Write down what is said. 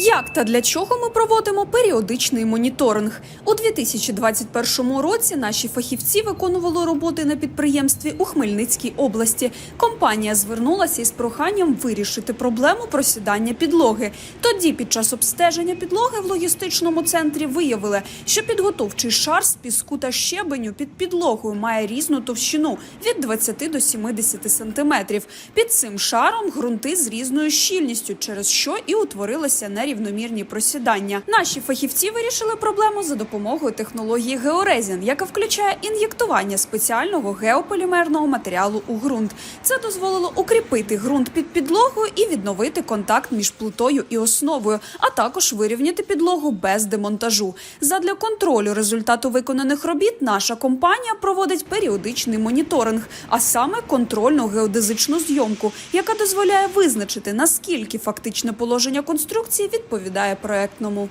Як та для чого ми проводимо періодичний моніторинг у 2021 році? Наші фахівці виконували роботи на підприємстві у Хмельницькій області. Компанія звернулася із проханням вирішити проблему просідання підлоги. Тоді, під час обстеження підлоги в логістичному центрі виявили, що підготовчий шар з піску та щебеню під підлогою має різну товщину від 20 до 70 сантиметрів. Під цим шаром ґрунти з різною щільністю, через що і утворилися нерівномірні просідання. Наші фахівці вирішили проблему за допомогою технології георезін, яка включає ін'єктування спеціального геополімерного матеріалу у ґрунт. Це дозволило укріпити ґрунт під підлогою і відновити контакт між плитою і основою, а також вирівняти підлогу без демонтажу. Задля контролю результату виконаних робіт наша компанія проводить періодичний моніторинг, а саме контрольну геодезичну зйомку, яка дозволяє визначити наскільки фактичне положення конструкції відповідає проектному.